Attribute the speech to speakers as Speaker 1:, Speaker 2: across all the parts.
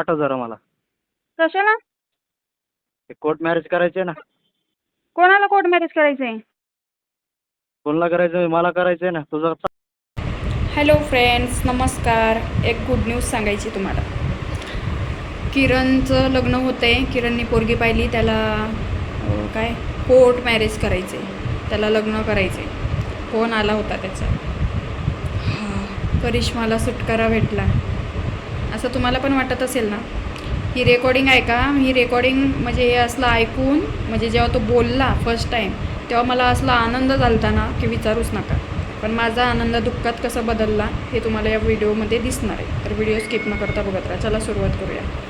Speaker 1: पाठव जरा मला.
Speaker 2: कशाला?
Speaker 1: ते कोर्ट मॅरेज करायचे ना.
Speaker 2: कोणाला कोर्ट मॅरेज करायचंय?
Speaker 1: कोणाला करायचं मला करायचं आहे ना. तुझं
Speaker 3: हॅलो फ्रेंड्स नमस्कार. एक गुड न्यूज सांगायची तुम्हाला. किरणचं लग्न होतं आहे किरणनी पोरगी पाहिली. त्याला अं, काय? कोर्ट मॅरेज करायचे त्याला लग्न करायचे फोन आला होता त्याचा. हा करिश्माला सुटकारा भेटला. असं तुम्हाला पण वाटत असेल ना? ही रेकॉर्डिंग आहे का ही रेकॉर्डिंग म्हणजे हे असलं ऐकून म्हणजे जेव्हा तो बोलला फर्स्ट टाईम तेव्हा मला असला आनंद झालता ना की विचारूच नका. पण माझा आनंद दुःखात कसा बदलला हे तुम्हाला या व्हिडिओमध्ये दिसणार आहे. तर व्हिडिओ स्किप न करता बघत राहा. चला सुरुवात करूया.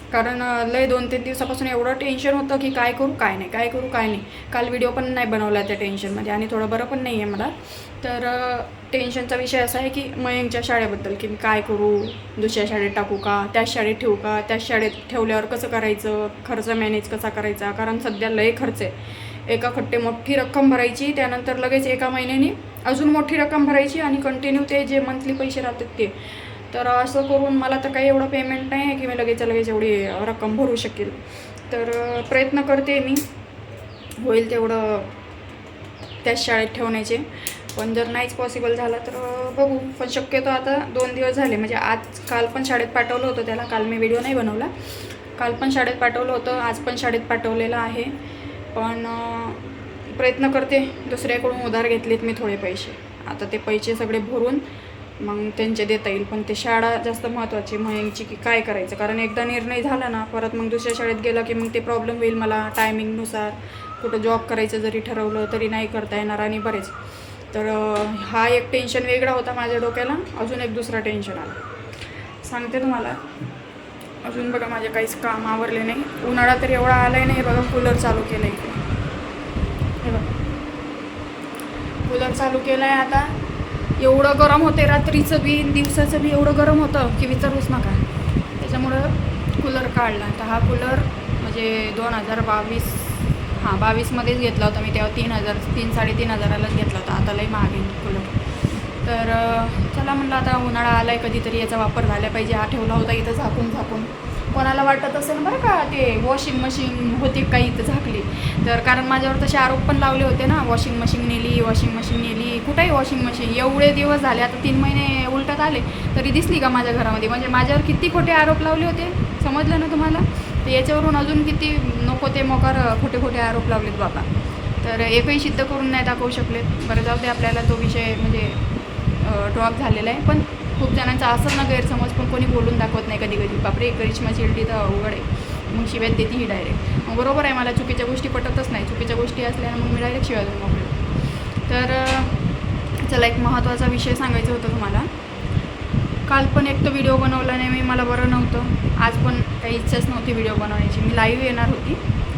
Speaker 3: कारण लय दोन तीन दिवसापासून एवढं टेन्शन होतं की काय करू काय नाही काय करू काय नाही. काल व्हिडिओ पण नाही बनवला त्या टेन्शनमध्ये आणि थोडं बरं पण नाही आहे मला. तर टेन्शनचा विषय असा आहे की मयंकच्या शाळेबद्दल की मी काय करू दुसऱ्या शाळेत टाकू का त्याच शाळेत ठेवू का त्याच शाळेत ठेवल्यावर कसं करायचं खर्च मॅनेज कसा करायचा? कारण सध्या लय खर्च आहे. एका खट्टे मोठी रक्कम भरायची त्यानंतर लगेच एका महिन्याने अजून मोठी रक्कम भरायची आणि कंटिन्यू ते जे मंथली पैसे राहतात ते. तर असं करून मला तर काही एवढं पेमेंट नाही आहे की मी लगेच लगेच एवढी रक्कम भरू शकेल. तर प्रयत्न करते मी. होईल तेवढं त्याच शाळेत ठेवण्याचे. पण जर नाहीच पॉसिबल झाला तर बघू. पण शक्यतो आता दोन दिवस झाले. म्हणजे आज काल पण शाळेत पाठवलं होतं त्याला. काल मी व्हिडिओ नाही बनवला. काल पण शाळेत पाठवलं होतं. आज पण शाळेत पाठवलेलं आहे. पण प्रयत्न करते. दुसऱ्याकडून उधार घेतलेत मी थोडे पैसे. आता ते पैसे सगळे भरून मग त्यांचे देता येईल. पण ते शाळा जास्त महत्त्वाची मयंकची की काय करायचं? कारण एकदा निर्णय झाला ना परत मग दुसऱ्या शाळेत गेलं की मग ते प्रॉब्लेम होईल मला टायमिंगनुसार कुठं जॉब करायचं जरी ठरवलं तरी नाही करता येणार आणि बरेच. तर हा एक टेन्शन वेगळा होता माझ्या डोक्याला. अजून एक दुसरा टेन्शन आला. सांगते तुम्हाला. अजून बघा माझे काहीच काम आवरले नाही. उन्हाळा तर एवढा आलाय नाही बघा कूलर चालू केलं इथे हे बघा. कूलर चालू केलं आहे आता. एवढं गरम होते रात्रीचं बी दिवसाचं बी एवढं गरम होतं की विचारूच नका. त्याच्यामुळं कूलर काढला. तर हा कूलर म्हणजे दोन हजार बावीस हां बावीसमध्येच घेतला होता मी तेव्हा तीन हजार तीन साडेतीन हजारालाच घेतला होता. आता लई महाग कूलर तर चला म्हणलं आता उन्हाळा आला आहे कधीतरी याचा वापर झाला पाहिजे. हा ठेवला होता इथं झाकून झाकून. कोणाला वाटत असेल बरं का ते वॉशिंग मशीन होती काही इथं झाकली. तर कारण माझ्यावर तसे आरोप पण लावले होते ना वॉशिंग मशीन नेली वॉशिंग मशीन नेली कुठेही वॉशिंग मशीन एवढे दिवस झाले आता तीन महिने उलटत आले तरी दिसली का माझ्या घरामध्ये? म्हणजे माझ्यावर किती खोटे आरोप लावले होते समजलं ना तुम्हाला? तर याच्यावरून अजून किती नको ते मोकार खोटे खोटे आरोप लावलेत बाबा. तर एकही सिद्ध करून नाही दाखवू शकलेत. बरं जाऊ दे आपल्याला तो विषय म्हणजे ड्रॉप झालेला आहे. पण खूप जणांचा असं ना गैरसमज पण कोणी बोलून दाखवत नाही कधी कधी. बापरे करिश्मा चिरडी तर अवघड आहे. मग शिव्यात देते ही डायरेक्ट मग बरोबर आहे मला चुकीच्या गोष्टी पटतच नाही. चुकीच्या गोष्टी असल्यानं मग मी डायरेक्ट शिव्या देऊन मोकळे तर चला एक महत्त्वाचा विषय सांगायचा होता तुम्हाला. काल पण एक तर व्हिडिओ बनवला नाही मी मला बरं नव्हतं. आज पण काही इच्छाच नव्हती व्हिडिओ बनवण्याची मी लाईव्ह येणार होती.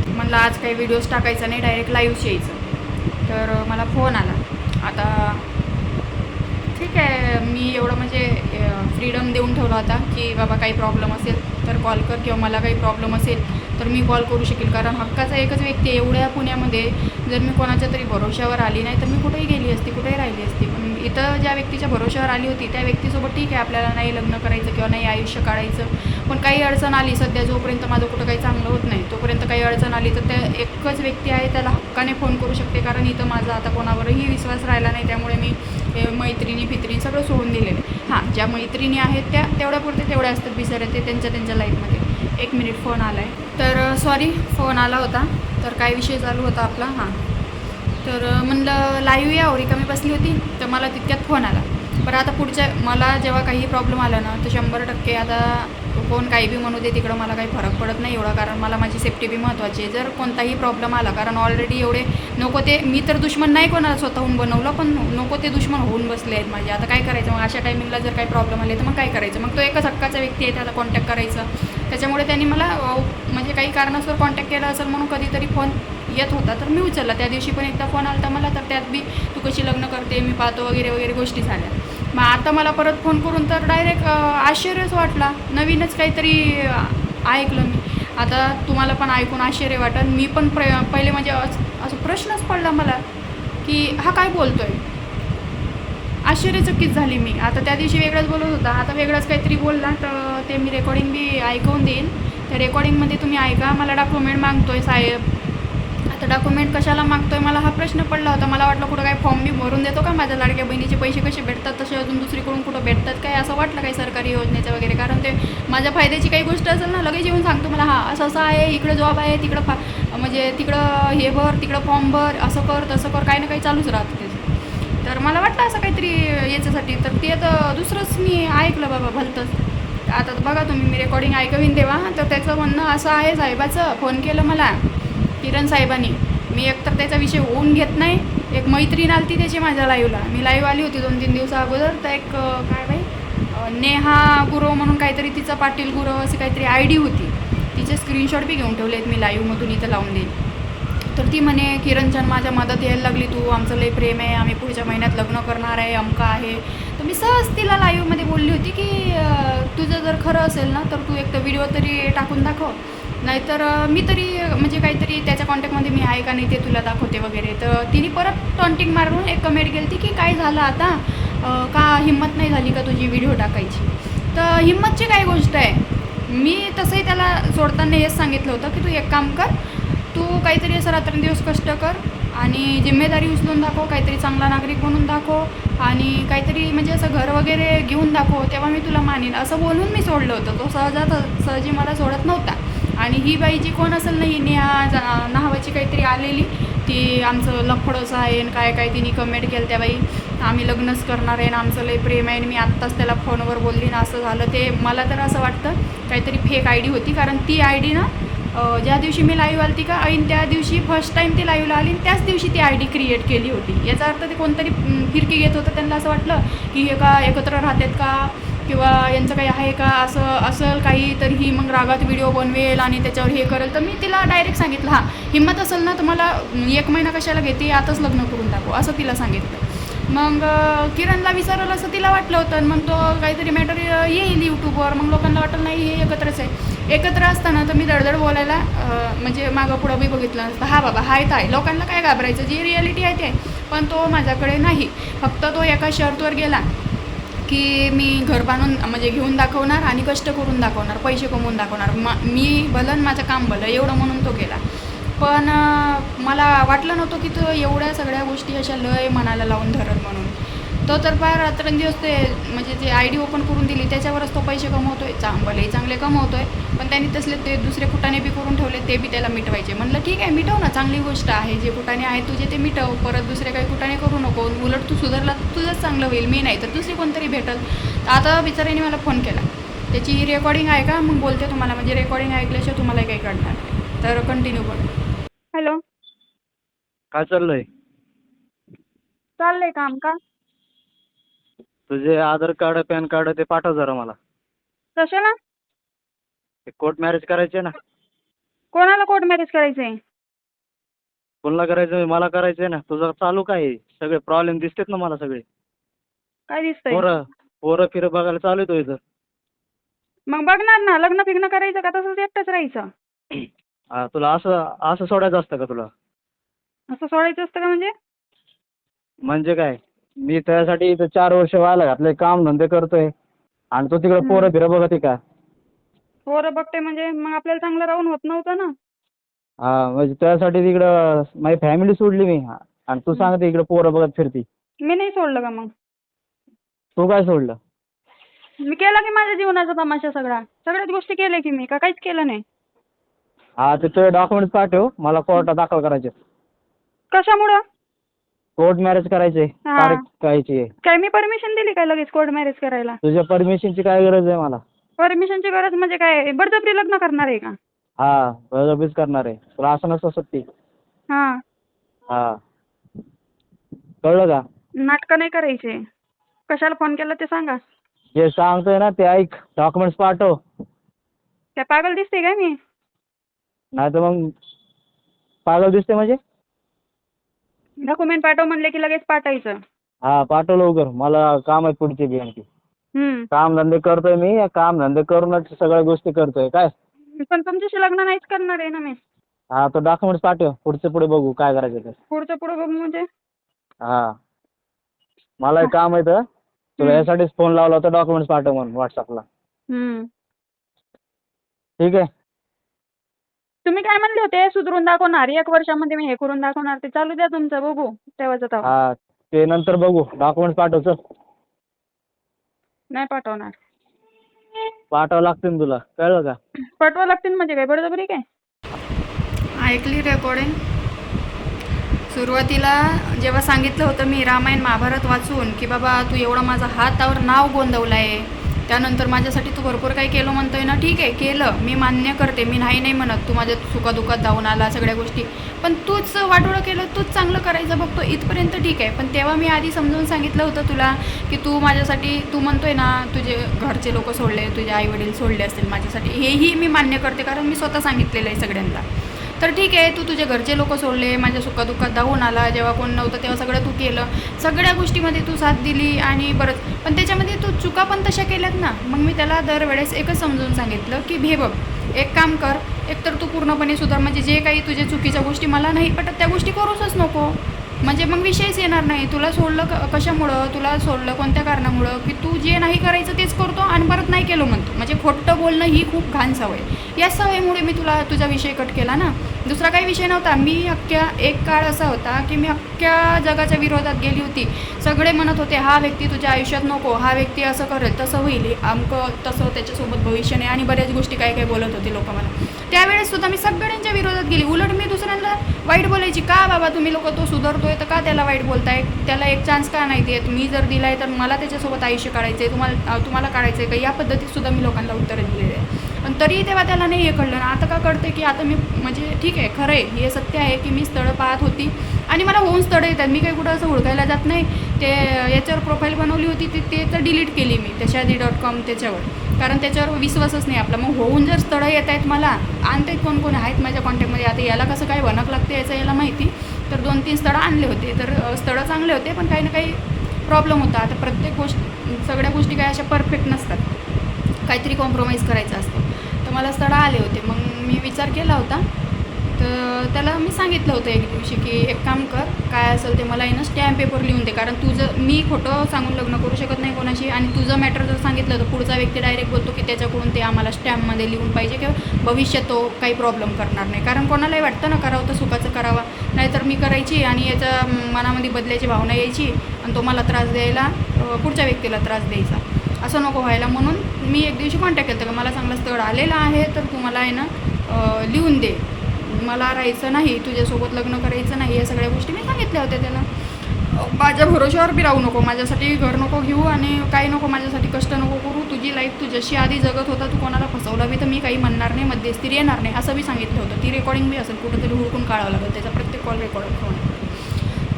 Speaker 3: म्हणलं आज काही व्हिडिओज टाकायचा नाही डायरेक्ट लाईव्हच यायचं. तर मला फोन आला. आता ठीक आहे मी एवढं म्हणजे फ्रीडम देऊन ठेवला होता की बाबा काही प्रॉब्लेम असेल तर कॉल कर किंवा मला काही प्रॉब्लेम असेल तर मी कॉल करू शकेल. कारण हक्काचा एकच व्यक्ती आहे एवढ्या पुण्यामध्ये जर मी कोणाच्या तरी भरोश्यावर आली नाही तर मी कुठेही गेली असती कुठेही राहिली असती. पण इथं ज्या व्यक्तीच्या भरोश्यावर आली होती त्या व्यक्तीसोबत ठीक आहे आपल्याला नाही लग्न करायचं किंवा नाही आयुष्य काढायचं. पण काही अडचण आली सध्या जोपर्यंत माझं कुठं काही चांगलं होत नाही तोपर्यंत काही अडचण आली तर त्या एकच व्यक्ती आहे त्याला हक्काने फोन करू शकते. कारण इथं माझा आता कोणावरही विश्वास राहिला नाही त्यामुळे मी मैत्रिणी फित्रिणी सगळं सोडून दिलेलं आहे. हां ज्या मैत्रिणी आहेत त्या तेवढ्यापुरते तेवढ्या असतात बिचाऱ्या ते त्यांच्या त्यांच्या लाईफमध्ये एक मिनिट फोन आला आहे तर सॉरी फोन आला होता. तर काय विषय चालू होता आपला हां. तर म्हणलं लाईव्ह ओरी रिकामी बसली होती. तर मला तितक्यात फोन आला. बरं आता पुढच्या मला जेव्हा काही प्रॉब्लेम आला ना तर शंभर टक्के आता कोण काही बी म्हणू दे तिकडं मला काही फरक पडत नाही एवढा कारण मला माझी सेफ्टी बी महत्त्वाची आहे. जर कोणताही प्रॉब्लेम आला कारण ऑलरेडी एवढे नको ते मी तर दुश्मन नाही कोणाला स्वतःहून बनवलं पण नको ते दुश्मन होऊन बसले आहेत माझे. आता काय करायचं? मग अशा टायमिंगला जर काही प्रॉब्लेम आले तर मग काय करायचं? मग तो एकच हक्काचा व्यक्ती आहे त्याला कॉन्टॅक्ट करायचं. त्याच्यामुळे त्यांनी मला म्हणजे काही कारणास्तव कॉन्टॅक्ट केला असेल म्हणून कधीतरी फोन येत होता तर मी उचलला. त्या दिवशी पण एकदा फोन आला मला तर त्यात बी तू कशी लग्न करते मी पाहतो वगैरे वगैरे गोष्टी झाल्या. मग आता मला परत फोन करून तर डायरेक्ट आश्चर्यच वाटला. नवीनच काहीतरी ऐकलं मी. आता तुम्हाला पण ऐकून आश्चर्य वाटत मी पण प्र पहिले म्हणजे असं असं प्रश्नच पडला मला की हा काय बोलतोय? आश्चर्यचकित झाली मी. आता त्या दिवशी वेगळंच बोलत होता. आता वेगळंच काहीतरी बोलला तर ते मी रेकॉर्डिंग बी ऐकवून देईन. त्या रेकॉर्डिंगमध्ये तुम्ही ऐका. मला डॉक्युमेंट मागतोय साहेब. तर डॉक्युमेंट कशाला मागतोय? मला हा प्रश्न पडला होता. मला वाटलं कुठं काय फॉर्म मी भरून देतो का माझ्या लाडक्या बहिणीचे पैसे कसे भेटतात? तसे अजून दुसरीकडून कुठं भेटतात काय? असं वाटलं काही सरकारी योजनेचं वगैरे? कारण ते माझ्या फायद्याची काही गोष्ट असेल ना लगेच येऊन सांगतो मला हा असं असं आहे इकडं जॉब आहे तिकडं फा म्हणजे तिकडं हे भर तिकडं फॉर्म भर असं कर तसं कर काही ना काही चालूच राहतं त्याचं तर मला वाटलं असं काहीतरी याच्यासाठी. तर ते तर दुसरंच मी ऐकलं बाबा भलतंच. आता बघा तुम्ही मी रेकॉर्डिंग ऐकवीन तेव्हा. तर त्याचं म्हणणं असं आहे साहेबाचं फोन केलं मला. किरण साहेबांनी. मी एकतर त्याचा विषय होऊन घेत नाही. एक मैत्रीण आली त्याची माझ्या लाईव्हला मी लाईव्ह आली होती दोन तीन दिवसा अगोदर. तर एक काय बाई नेहा गुरव म्हणून काहीतरी तिचं पाटील गुरव अशी काहीतरी आय डी होती. तिचे स्क्रीनशॉट बी घेऊन ठेवले आहेत मी लाईव्हमधून इथं लावून देईन. तर ती म्हणे किरणचंद माझ्या मदत यायला लागली तू. आमचं लय प्रेम आहे. आम्ही पुढच्या महिन्यात लग्न करणार आहे. अमका आहे. तर मी सहज तिला लाईव्हमध्ये बोलली होती की तुझं जर खरं असेल ना तर तू एक तर व्हिडिओ तरी टाकून दाखव. नाहीतर मी तरी म्हणजे काहीतरी त्याच्या कॉन्टॅक्टमध्ये मी आहे का नाही ते तुला दाखवते वगैरे. तर तिने परत टॉन्टिंग मारून एक कमेंट केली होती की काय झालं आता? का हिंमत नाही झाली का तुझी व्हिडिओ टाकायची? तर हिंमतची काय गोष्ट आहे? मी तसंही त्याला सोडताना हेच सांगितलं होतं की तू एक काम कर तू काहीतरी असं रात्रंदिवस कष्ट कर आणि जिम्मेदारी उचलून दाखव काहीतरी चांगला नागरिक बनून दाखव आणि काहीतरी म्हणजे असं घर वगैरे घेऊन दाखव तेव्हा मी तुला मानेन. असं बोलून मी सोडलं होतं. तो सहजात सहजी मला सोडत नव्हता. आणि ही बाई जी कोण असेल ना ही नेहा नावाची काहीतरी आलेली. ती आमचं लफडंच आहे आणि काय काय तिने कमेंट केलं त्या बाई. आम्ही लग्नच करणार आहे ना आमचं लय प्रेम आहे आणि मी आत्ताच त्याला फोनवर बोलली ना असं झालं. ते मला तर असं वाटतं काहीतरी फेक आय डी होती. कारण ती आय डी ना ज्या दिवशी मी लाईव्ह आली ती का ऐन त्या दिवशी फर्स्ट टाईम ती लाईव्हला आली त्याच दिवशी ती आय डी क्रिएट केली होती. याचा अर्थ ते कोणतरी फिरकी घेत होतं. त्यांना असं वाटलं की हे का एकत्र राहतात का? किंवा यांचं काही आहे का असं असेल काही तर ही मग रागात व्हिडिओ बनवेल आणि त्याच्यावर हे करेल तर मी तिला डायरेक्ट सांगितलं हां हिंमत असेल ना तुम्हाला एक महिना कशाला घेते आताच लग्न करून टाकू असं तिला सांगितलं. मग किरणला विचारलं असं तिला वाटलं होतं आणि मग तो काहीतरी मॅटर येईल यूट्यूबवर मग लोकांना वाटलं नाही हे एकत्रच आहे. एकत्र असताना तर मी दडदड बोलायला म्हणजे मागं पुढं बी बघितलं नसतं हा बाबा हाय तर आहे लोकांना काय घाबरायचं जी रियालिटी आहे ते पण तो माझ्याकडे नाही. फक्त तो एका शर्तवर गेला. की मी घर बांधून म्हणजे घेऊन दाखवणार आणि कष्ट करून दाखवणार पैसे कमवून दाखवणार. मा मी भलं माझं काम भलं एवढं म्हणून तो केला. पण मला वाटलं नव्हतं की तो एवढ्या सगळ्या गोष्टी अशा लय मनाला लावून धरत म्हणून. तो तर फार रात्रंदिवस ते म्हणजे जे आय डी ओपन करून दिली त्याच्यावरच तो पैसे कमवतोय. चांगले चांगले कमवतोय. पण त्यांनी तसले ते दुसरे कुटाने बी करून ठेवले ते बी त्याला मिटवायचे. म्हणलं ठीक आहे मिटव ना चांगली गोष्ट आहे. जे कुटाने आहे तुझे ते मिटव. परत दुसरे काही कुटाने करू नको. उलट तू सुधारला तर तुझंच चांगलं होईल. मी नाही तर दुसरी कोणतरी भेटल. तर आता बिचाऱ्याने मला फोन केला. त्याची रेकॉर्डिंग आहे का? मग बोलते तुम्हाला. म्हणजे रेकॉर्डिंग ऐकल्याशिवाय तुम्हाला काही कळणार नाही. तर कंटिन्यू करू
Speaker 2: हॅलो.
Speaker 1: काय चाललंय?
Speaker 2: चाललंय काम का?
Speaker 1: तुझे आधार कार्ड पॅन कार्ड ते पाठव जरा मला.
Speaker 2: कशाला?
Speaker 1: ते कोर्ट मॅरेज करायचे ना.
Speaker 2: कोणाला कोर्ट मॅरेज करायचंय?
Speaker 1: कोणाला करायचं मला करायचंय ना. तुझं चालू काय आहे? सगळे प्रॉब्लेम दिसतेत ना मला सगळे.
Speaker 2: काय दिसतंय?
Speaker 1: पोरं पोरं फिरं बघायला चालू आहे तो इथं.
Speaker 2: मग बघणार ना. लग्न फिग्न करायचं का? तसंच एकटंच राहायचं.
Speaker 1: हा, तुला असं असं सोडायचं असतं का तुला?
Speaker 2: असं सोडायचं असतं का म्हणजे?
Speaker 1: म्हणजे काय? मी त्यासाठी इथं चार वर्ष व्हायला घातले काम धंदे करतोय. आणि तो तिकडे. पोरं फिरं बघत का?
Speaker 2: पोरं बघते म्हणजे मग आपल्याला चांगलं राहून होत नव्हतं ना?
Speaker 1: हा म्हणजे त्यासाठी तिकडं माझी फॅमिली सोडली मी. आणि तू सांगते इकडे पोरं बघत फिरती.
Speaker 2: मी नाही सोडलं का मग?
Speaker 1: तू काय सोडलं?
Speaker 2: मी केला की माझ्या जीवनाचा तमाशा सगळा. सगळ्याच गोष्टी केल्या की मी. का काहीच केलं नाही?
Speaker 1: हा ते तुझे डॉक्युमेंट्स पाठव. मला कोर्टात दाखल करायचे
Speaker 2: कशामुळं?
Speaker 1: कोर्ट मॅरेज करायचे
Speaker 2: हा.
Speaker 1: करायची आहे
Speaker 2: काय मी परमिशन दिली काय लगेच कोर्ट मॅरेज करायला?
Speaker 1: तुझ्या परमिशनची काय गरज आहे मला?
Speaker 2: परमिशनची गरज म्हणजे काय बळजबरी लग्न करणार आहे का?
Speaker 1: हा बळजबरीच करणार आहे. तुला असं नसतं सत्ती
Speaker 2: हा.
Speaker 1: हा. कळलं का?
Speaker 2: नाटकं नाही करायचे. कशाला फोन केला ते सांगा.
Speaker 1: जे सांगतोय ना ते ऐक. डॉक्युमेंट्स पाठव.
Speaker 2: काय पागल दिसते काय मी?
Speaker 1: नाही तर मग पागल दिसते म्हणजे?
Speaker 2: डॉक्युमेंट पाठव म्हणले की लगेच पाठवायचं.
Speaker 1: हा पाठव लवकर. मला काम आहेत पुढचे बी आणखी
Speaker 2: हम्म.
Speaker 1: काम धंदे करतोय मी. या काम धंदे करूनच सगळ्या गोष्टी करतोय. काय?
Speaker 2: पण तुमच्याशी लग्न नाहीच करणार आहे ना मी
Speaker 1: हा तो डॉक्युमेंट्स पाठव. पुढचे पुढे बघू काय करायचं ते.
Speaker 2: पुढचं पुढं बघू म्हणजे?
Speaker 1: हा. मला एक काम आहे तर तुला. यासाठीच फोन लावला होता डॉक्युमेंट्स पाठव म्हणून व्हॉट्सअपला
Speaker 2: हम्म.
Speaker 1: ठीक आहे?
Speaker 2: तुम्ही काय म्हणले होते? सुधरून दाखवणार. एक वर्षामध्ये मी हे करून दाखवणार. ते चालू द्या तुमचं बघू. तेव्हाच तेव्हा.
Speaker 1: हा ते नंतर बघू. डॉक्युमेंट्स पाठव चल
Speaker 2: नाही पाठवणार.
Speaker 1: पाठवावं लागतील तुला. कळलं का?
Speaker 2: पाठवा लागतील म्हणजे काय? बळजबरी काय?
Speaker 3: ऐकली रेकॉर्डिंग सुरुवातीला जेव्हा सांगितलं होतं मी रामायण महाभारत वाचून की बाबा तू एवढं माझा हातावर नाव गोंदवलं आहे त्यानंतर माझ्यासाठी तू भरपूर काही केलं म्हणतोय ना? ठीक आहे केलं. मी मान्य करते. मी नाही नाही म्हणत. तू माझ्या सुखादुखात जाऊन आला सगळ्या गोष्टी. पण तूच वाटोळं केलं तूच चांगलं करायचं बघतो. इथपर्यंत ठीक आहे. पण तेव्हा मी आधी समजून सांगितलं होतं तुला की तू माझ्यासाठी तू म्हणतोय ना तुझे घरचे लोक सोडले तुझे आई वडील सोडले असतील माझ्यासाठी. हेही मी मान्य करते कारण मी स्वतः सांगितलेलं आहे सगळ्यांना. तर ठीक आहे तू तुझे घरचे लोक सोडले माझ्या सुखादुःखात धावून आला जेव्हा कोण नव्हतं तेव्हा सगळं तू केलं. सगळ्या गोष्टीमध्ये तू साथ दिली आणि बरंच. पण त्याच्यामध्ये तू चुका पण तशा केल्यात ना? मग मी त्याला दरवेळेस एकच समजून सांगितलं की भे बघ एक काम कर एकतर तू पूर्णपणे सुधार. म्हणजे जे काही तुझ्या चुकीच्या गोष्टी मला नाही पटत त्या गोष्टी करूचच नको. म्हणजे मग विषयच येणार नाही. तुला सोडलं क कशामुळं? तुला सोडलं कोणत्या कारणामुळं? की तू जे नाही करायचं तेच करतो आणि परत नाही केलं म्हणतो. म्हणजे खोटं बोलणं ही खूप घाण सवय. या सवयीमुळे मी तुला तुझा विषय कट केला ना? दुसरा काही विषय नव्हता. मी अख्ख्या एक काळ असा होता की मी अख्ख्या जगाच्या विरोधात गेली होती. सगळे म्हणत होते हा व्यक्ती तुझ्या आयुष्यात नको हा व्यक्ती असं करेल तसं होईल. अमकं तसं त्याच्यासोबत भविष्य नाही. आणि बऱ्याच गोष्टी काय काय बोलत होते लोक मला. त्यावेळेस सुद्धा मी सगळ्यांच्या विरोधात गेली. उलट मी दुसऱ्यांना वाईट बोलायची का बाबा तुम्ही लोक तो सुधारतोय तर का त्याला वाईट बोलताय? त्याला एक चान्स का नाही देत? मी जर दिलाय तर मला त्याच्यासोबत आयुष्य काढायचं आहे तुम्हाला तुम्हाला काढायचं आहे का? या पद्धतीत सुद्धा मी लोकांना उत्तरं दिलेली आहे पण तरीही तेव्हा त्याला नाही हे कळलं. ना आता का कळते की आता मी म्हणजे ठीक आहे खरं आहे. हे सत्य आहे की मी स्थळं पाहत होती. आणि मला होऊन स्थळं येतात. मी काही कुठं असं हुडकायला जात नाही. ते याच्यावर प्रोफाईल बनवली होती ती ते तर डिलीट केली मी त्याच्याआधी डॉट कॉम त्याच्यावर. कारण त्याच्यावर विश्वासच नाही आपला. मग होऊन जर स्थळं येत आहेत मला आणते कोण कोण आहेत माझ्या कॉन्टॅक्टमध्ये आता याला कसं काय वनक लागते याचं याला माहिती. तर दोन तीन स्थळं आणले होते. तर स्थळं चांगले होते पण काही ना काही प्रॉब्लेम होता. आता प्रत्येक गोष्ट सगळ्या गोष्टी काय अशा परफेक्ट नसतात. काहीतरी कॉम्प्रोमाइज करायचं असतं. मला स्थळं आले होते. मग मी विचार केला होता. तर त्याला मी सांगितलं होतं एक दिवशी की एक काम कर काय असेल ते मला आहे ना स्टॅम्प पेपर लिहून दे. कारण तुझं मी खोटं सांगून लग्न करू शकत नाही कोणाशी आणि तुझं मॅटर जर सांगितलं तर पुढचा व्यक्ती डायरेक्ट बोलतो की त्याच्याकडून ते आम्हाला स्टॅम्पमध्ये लिहून पाहिजे किंवा भविष्यात तो काही प्रॉब्लेम करणार नाही. कारण कोणालाही वाटतं ना करावं तर सुखाचं करावं. नाहीतर मी करायची आणि याच्या मनामध्ये बदल्याची भावना यायची आणि तो मला त्रास द्यायला पुढच्या व्यक्तीला त्रास द्यायचा. असं नको व्हायला. म्हणून मी एक दिवशी कॉन्टॅक्ट केलं की मला चांगलं स्थळ आलेलं आहे तर तू मला आहे ना लिहून दे. मला राहायचं नाही तुझ्यासोबत लग्न करायचं नाही या सगळ्या गोष्टी मी सांगितल्या होत्या त्यानं माझ्या भरोश्यावर बी राहू नको माझ्यासाठी घर नको घेऊ आणि काही नको माझ्यासाठी कष्ट नको करू. तुझी लाईफ तू जशी आधी जगत होता तू कोणाला फसवला बी तर मी काही म्हणणार नाही मध्यस्थी येणार नाही. असं बी सांगितलं होतं. ती रेकॉर्डिंग बी असेल कुठंतरी हुडकून काढावं लागेल त्याचा प्रत्येक कॉल रेकॉर्ड होणार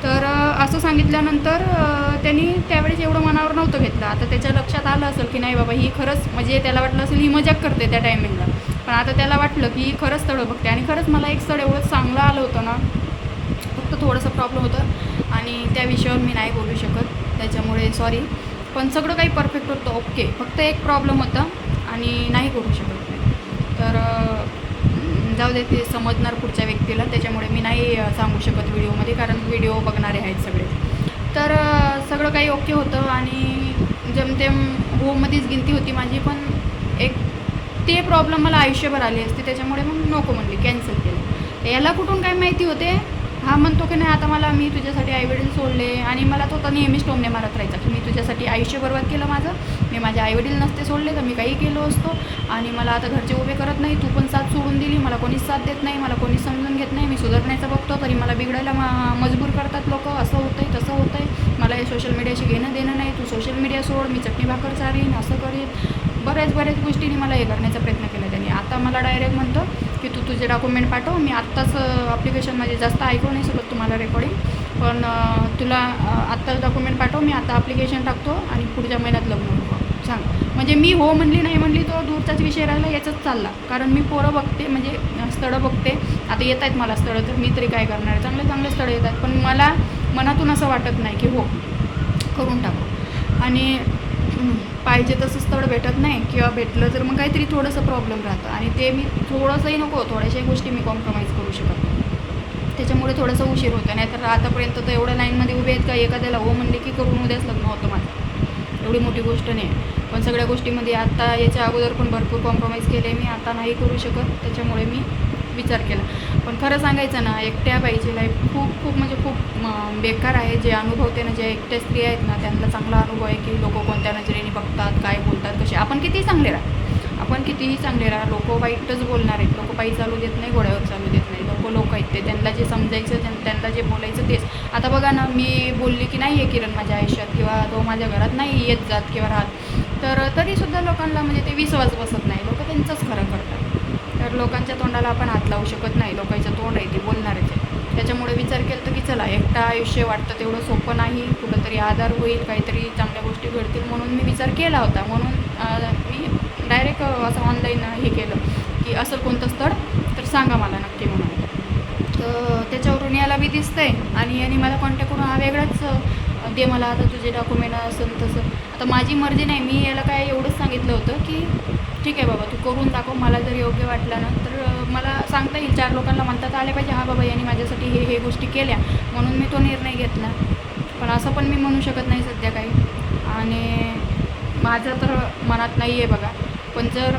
Speaker 3: तर असं सांगितल्यानंतर त्यांनी त्यावेळेस एवढं मनावर नव्हतं घेतलं. आता त्याच्या लक्षात आलं असेल की नाही बाबा ही खरंच म्हणजे त्याला वाटलं असेल ही मजाक करते त्या टायमिंगला. पण आता त्याला वाटलं की ही खरंच स्थळं बघते. आणि खरंच मला एक स्थळ एवढं चांगलं आलं होतं ना फक्त थोडंसं प्रॉब्लेम होतं. आणि त्या विषयावर मी नाही बोलू शकत. त्याच्यामुळे सॉरी पण सगळं काही परफेक्ट होतं. ओके फक्त एक प्रॉब्लेम होता. आणि नाही करू शकत तर जाऊ दे ते समजणार पुढच्या व्यक्तीला. त्याच्यामुळे मी नाही सांगू शकत व्हिडिओमध्ये कारण व्हिडिओ बघणारे आहेत सगळे. तर सगळं काही ओके होतं आणि जमतेम होमध्येच गिनती होती माझी पण एक ते प्रॉब्लेम मला आयुष्यभर आली असते. त्याच्यामुळे मग नको म्हणली कॅन्सल केलं. तर याला कुठून काय माहिती होते? हा म्हणतो की नाही आता मला मी तुझ्यासाठी आईवडील सोडले आणि मला तो तर नेहमीच टोमणे मारत राहायचा की मी तुझ्यासाठी आयुष्य बर्बाद केलं माझं. मी माझे आईवडील नसते सोडले तर मी काही केलो असतो. आणि मला आता घरचे उभे करत नाही तू पण साथ सोडून दिली मला कोणीच साथ देत नाही मला कोणीच समजून घेत नाही मी सुधारण्याचं बघतो तरी मला बिघडायला मजबूर करतात लोक. असं होतं आहे तसं होतं आहे मला हे सोशल मीडियाशी घेणं देणं नाही तू सोशल मीडिया सोड मी चटणी भाकर चारीन असं करीन. बऱ्याच बऱ्याच गोष्टींनी मला हे करण्याचा प्रयत्न केला त्यांनी. आता मला डायरेक्ट म्हणतो की तू तुझे डॉक्युमेंट पाठव. मी आत्ताच अप्लिकेशनमध्ये जास्त ऐकू नाही शकत तुम्हाला रेकॉर्डिंग पण तुला आत्ताच डॉक्युमेंट पाठव. मी आता अप्लिकेशन टाकतो आणि पुढच्या महिन्यात लग्न होतं सांग. म्हणजे मी हो म्हणली नाही म्हणली तो दूरचाच विषय राहिला याचाच चालला. कारण मी पोरं बघते म्हणजे स्थळं बघते. आता येत आहेत मला स्थळं तर मी तरी काय करणार चांगले चांगले स्थळं येतात पण मला मनातून असं वाटत नाही की हो करून टाकू. आणि पाहिजे तसंच स्थळ भेटत नाही किंवा भेटलं तर मग काहीतरी थोडंसं प्रॉब्लेम राहतं. आणि ते मी थोडंसंही नको थोड्याशाही गोष्टी मी कॉम्प्रोमाइज करू शकत नाही. त्याच्यामुळे थोडंसं उशीर होतो. नाही तर आतापर्यंत तर एवढ्या लाईनमध्ये उभे आहेत का? एखाद्याला हो म्हणले की करून उद्याच लग्न होतं माझं. एवढी मोठी गोष्ट नाही. आहे. पण सगळ्या गोष्टीमध्ये आता याच्या अगोदर पण भरपूर कॉम्प्रोमाइज केले. मी आता नाही करू शकत. त्याच्यामुळे मी विचार केला. पण खरं सांगायचं ना एकट्या पाहिजे लाईफ खूप खूप म्हणजे खूप बेकार आहे. जे अनुभवते ना जे एकट्या स्त्री आहेत ना त्यांना चांगला अनुभव आहे की लोक कोणत्या नजरेने बघतात काय बोलतात कसे. आपण कितीही चांगले राहा. आपण कितीही चांगले राहा लोक वाईटच बोलणार आहेत. लोक पायी चालू देत नाही घोड्यावर चालू देत नाही. लोक लोक आहेत ते. त्यांना जे समजायचं त्यां- त्यांना जे बोलायचं तेच. आता बघा ना मी बोलली की नाही आहे किरण माझ्या आयुष्यात किंवा तो माझ्या घरात नाही येत जात किंवा राहत. तर तरीसुद्धा लोकांना म्हणजे ते विश्वास बसत नाही. लोक त्यांचंच खरं करतात. तर लोकांच्या तोंडाला आपण हात लावू शकत नाही. लोकांचं तोंड आहे ते बोलणारच आहे. त्याच्यामुळे विचार केला तर की चला एकटा आयुष्य वाटतं तेवढं सोपं नाही. कुठंतरी आधार होईल काहीतरी चांगल्या गोष्टी घडतील म्हणून मी विचार केला होता. म्हणून मी डायरेक्ट असं ऑनलाईन हे केलं की असं कोणतं स्थळ? तर सांगा मला नक्की म्हणून. तर त्याच्यावरून याला बी दिसतंय आणि यांनी मला कॉन्टॅक्ट करून हा वेगळाच दे मला आता तुझे डॉक्युमेंट असं तसं. आता माझी मर्जी नाही. मी याला काय एवढंच सांगितलं होतं की ठीक आहे बाबा तू करून दाखव मला जर योग्य वाटलं ना तर मला सांगता येईल. चार लोकांना म्हणतात आले पाहिजे हा बाबा यांनी माझ्यासाठी हे हे गोष्टी केल्या. म्हणून मी तो निर्णय घेतला. पण असं पण मी म्हणू शकत नाही सध्या काही. आणि माझं तर मनात नाही आहे बघा. पण जर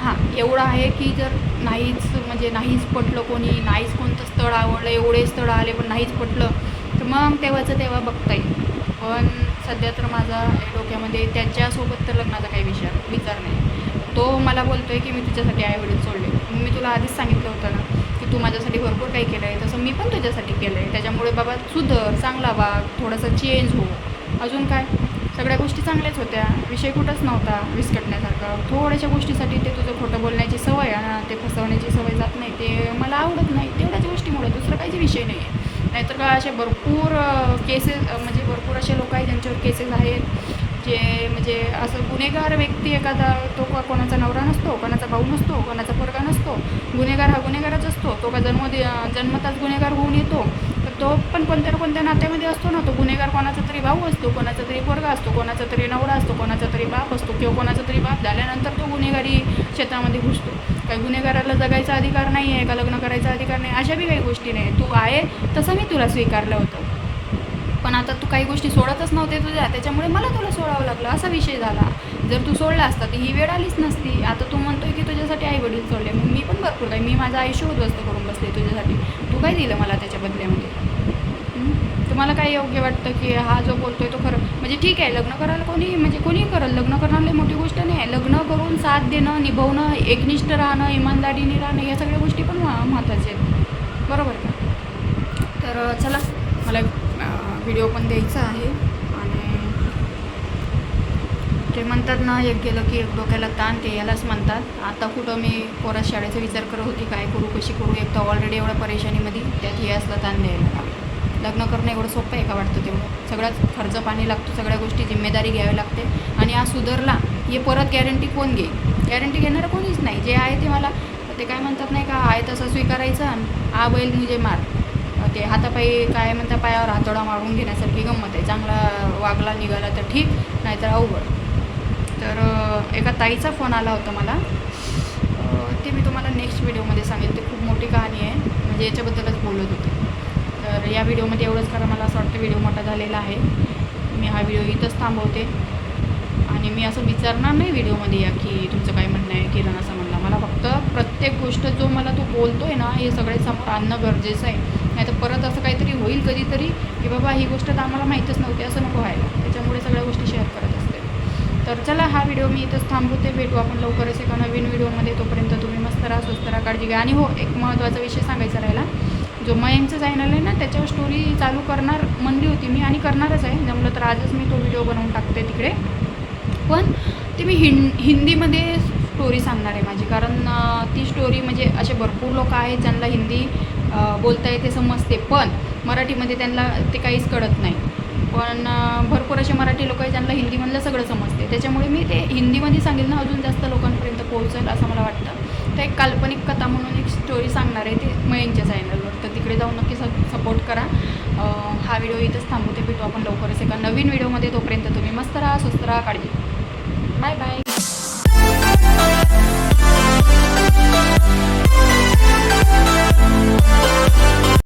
Speaker 3: हां एवढं आहे की जर नाहीच म्हणजे नाहीच पटलं कोणी नाहीच कोणतं स्थळ आवडलं एवढे स्थळ आले पण नाहीच पटलं तर मग तेव्हाचं तेव्हा बघता येईल पण सध्या तर माझा डोक्यामध्ये त्याच्यासोबत तर लग्नाचा काही विचार विचार नाही. तो मला बोलतो आहे की मी तुझ्यासाठी आईवडील सोडले. मग मी तुला आधीच सांगितलं होतं ना की तू माझ्यासाठी भरपूर काही केलं आहे तसं मी पण तुझ्यासाठी केलं आहे त्याच्यामुळे बाबा सुधर चांगला वाग थोडासा चेंज हो. अजून काय? सगळ्या गोष्टी चांगल्याच होत्या. विषय कुठंच नव्हता विस्कटण्यासारखा. थोड्याशा गोष्टीसाठी ते तुझं खोटं बोलण्याची सवय आणि ते फसवण्याची सवय जात नाही ते मला आवडत नाही. तेवढ्याच गोष्टीमुळे दुसरं काहीच विषय नाही आहे नाहीतर का असे भरपूर केसेस म्हणजे भरपूर असे लोक आहेत ज्यांच्यावर केसेस आहेत. जे म्हणजे असं गुन्हेगार व्यक्ती एखादा तो कोणाचा नवरा नसतो कोणाचा भाऊ नसतो कोणाचा पोरगा नसतो गुन्हेगार हा गुन्हेगारच असतो. तो का जन्म जन्मताच गुन्हेगार होऊन येतो. तर तो पण कोणत्या ना कोणत्या नात्यामध्ये असतो ना तो गुन्हेगार कोणाचा तरी भाऊ असतो कोणाचा तरी पोरगा असतो कोणाचा तरी नवरा असतो कोणाचा तरी बाप असतो किंवा कोणाचा तरी बाप झाल्यानंतर तो गुन्हेगारी क्षेत्रामध्ये घुसतो. काही गुन्हेगाराला जगायचा अधिकार नाही आहे का लग्न करायचा अधिकार नाही अशा बी काही गोष्टी नाही. तू आहे तसं मी तुला स्वीकारलं होतं. पण आता तू काही गोष्टी सोडतच नव्हते तुझ्या त्याच्यामुळे मला तुला सोडावं लागलं. असा विषय झाला. जर तू सोडला असता तर ही वेळ आलीच नसती. आता तू म्हणतोय की तुझ्यासाठी आई वडील सोडले. मग मी पण भरपूर काही मी माझं आयुष्य उद्ध्वस्त करून बसले तुझ्यासाठी. तू काय दिलं मला त्याच्या बदल्यामध्ये तुम्हाला काय योग्य वाटतं की हा जो बोलतोय तो खरं? म्हणजे ठीक आहे लग्न करायला कोणी म्हणजे कोणी करल. लग्न करणं लई मोठी गोष्ट नाही आहे. लग्न करून साथ देणं निभवणं एकनिष्ठ राहणं इमानदारीने राहणं या सगळ्या गोष्टी पण महत्त्वाच्या आहेत. बरोबर का? तर चला. मला व्हिडिओ पण द्यायचा आहे. आणि ते म्हणतात ना एक गेलं की एक डोक्याला ताण ते यालाच म्हणतात. आता कुठं मी पोरात शाळेचा विचार करत होती काय करू कशी करू? एक तर ऑलरेडी एवढ्या परेशानीमध्ये त्यात हे असला ताण द्यायला. लग्न करणं एवढं सोपं आहे का वाटतं तेवढं? सगळ्याच खर्च पाणी लागतो सगळ्या गोष्टी जिम्मेदारी घ्यावी लागते. आणि हा सुधारला हे परत गॅरंटी कोण घेईल? गॅरंटी घेणारं कोणीच नाही. जे आहे ते मला ते काय म्हणतात नाही का आहे तसं स्वीकारायचं आणि आ बैल मुझे मार. ते हातापायी काय म्हणता पायावर हातोडा मारून घेण्यासारखी गंमत आहे. चांगला वागला निघाला तर ठीक नाहीतर अवघड. तर एका ताईचा फोन आला होता मला. ते मी तुम्हाला नेक्स्ट व्हिडिओमध्ये सांगेन. ते खूप मोठी कहाणी आहे. म्हणजे याच्याबद्दलच बोलत होते. तर या व्हिडिओमध्ये एवढंच करा मला असं वाटतं व्हिडिओ मोठा झालेला आहे. मी हा व्हिडिओ इथंच थांबवते. आणि मी असं विचारणार नाही व्हिडिओमध्ये या की तुमचं काय म्हणणं आहे किरण असं म्हणलं. मला फक्त प्रत्येक गोष्ट जो मला तो बोलतो आहे ना हे सगळे समोर आणणं गरजेचं आहे. नाही तर परत असं काहीतरी होईल कधीतरी की बाबा ही गोष्ट तर आम्हाला माहीतच नव्हती असं नको व्हायला. त्याच्यामुळे सगळ्या गोष्टी शेअर करत असते. तर चला हा व्हिडिओ मी इथंच थांबवते. भेटू आपण लवकरच एका नवीन व्हिडिओमध्ये तोपर्यंत तुम्ही मस्त राहा स्वस्त राहा काळजी घ्या. आणि हो एक महत्त्वाचा विषय सांगायचा राहिला. जो मयंकचं चॅनल आहे ना त्याच्यावर स्टोरी चालू करणार म्हणली होती मी आणि करणारच आहे. जमलं तर आजच मी तो व्हिडिओ बनवून टाकते तिकडे. पण ते मी हिं हिंदीमध्ये स्टोरी सांगणार आहे माझी. कारण ती स्टोरी म्हणजे असे भरपूर लोक आहेत ज्यांना हिंदी बोलता येते समजते. पण मराठीमध्ये त्यांना ते काहीच कळत नाही. पण भरपूर असे मराठी लोक आहेत त्यांना हिंदीमधलं सगळं समजते. त्याच्यामुळे मी ते हिंदीमध्ये सांगेल ना अजून जास्त लोकांपर्यंत पोहोचेल असं मला वाटतं. तर एक काल्पनिक कथा म्हणून एक स्टोरी सांगणार आहे ते मयंकच्या चॅनलवर तर तिकडे जाऊन नक्की सपोर्ट करा. हा व्हिडिओ इथंच थांबवते भेटू आपण लवकरच एका नवीन व्हिडिओमध्ये तोपर्यंत तुम्ही मस्त राहा स्वस्त राहा काळजी बाय बाय Bye.